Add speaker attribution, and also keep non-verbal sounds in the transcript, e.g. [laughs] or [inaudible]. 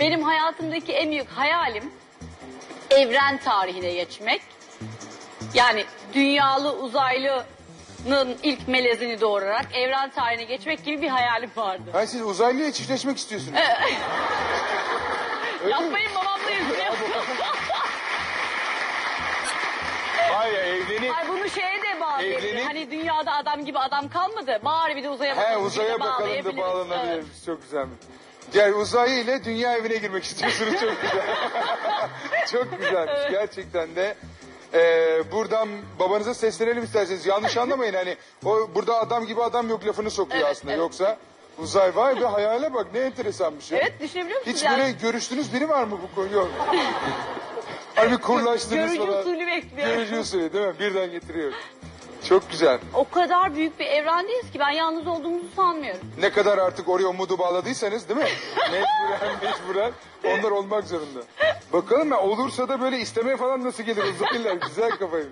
Speaker 1: Benim hayatımdaki en büyük hayalim evren tarihine geçmek. Yani dünyalı uzaylının ilk melezini doğurarak evren tarihine geçmek gibi bir hayalim vardı.
Speaker 2: Ha siz uzaylıyla çiftleşmek istiyorsunuz. [laughs]
Speaker 1: Yapmayın babamla yüzüyor.
Speaker 2: Hayır evlenip
Speaker 1: Ay bunu şeye.
Speaker 2: Evlenip-
Speaker 1: Hani dünyada adam gibi adam kalmadı. Bari bir de uzaya
Speaker 2: he
Speaker 1: bakalım.
Speaker 2: uzaya
Speaker 1: bir de
Speaker 2: bakalım da
Speaker 1: bağlayabiliriz.
Speaker 2: bağlanabilir.
Speaker 1: Evet.
Speaker 2: Çok güzelmiş. Yani uzaylı ile dünya evine girmek istiyorsunuz çok [laughs] güzel. [laughs] çok güzelmiş gerçekten de. Ee, buradan babanıza seslenelim isterseniz. Yanlış [laughs] anlamayın hani o burada adam gibi adam yok lafını sokuyor
Speaker 1: Evet,
Speaker 2: aslında.
Speaker 1: evet.
Speaker 2: Yoksa uzay vay be hayale bak ne enteresanmış ya.
Speaker 1: Evet düşünebiliyor musunuz?
Speaker 2: Hiç
Speaker 1: Yani
Speaker 2: böyle görüştüğünüz biri var mı bu konu? Yok. Hani bir kurlaştınız
Speaker 1: Görücü
Speaker 2: falan.
Speaker 1: usulü bekliyorum.
Speaker 2: Görücü usulü değil mi? Birden getiriyor. Çok güzel.
Speaker 1: O kadar büyük bir evrendeyiz ki ben yalnız olduğumuzu sanmıyorum.
Speaker 2: Ne kadar artık oraya umudu bağladıysanız değil mi? [laughs] Mecburen mecburen onlar olmak zorunda. Bakalım ya olursa da böyle istemeye falan nasıl gelir uzaylılar güzel kafayı.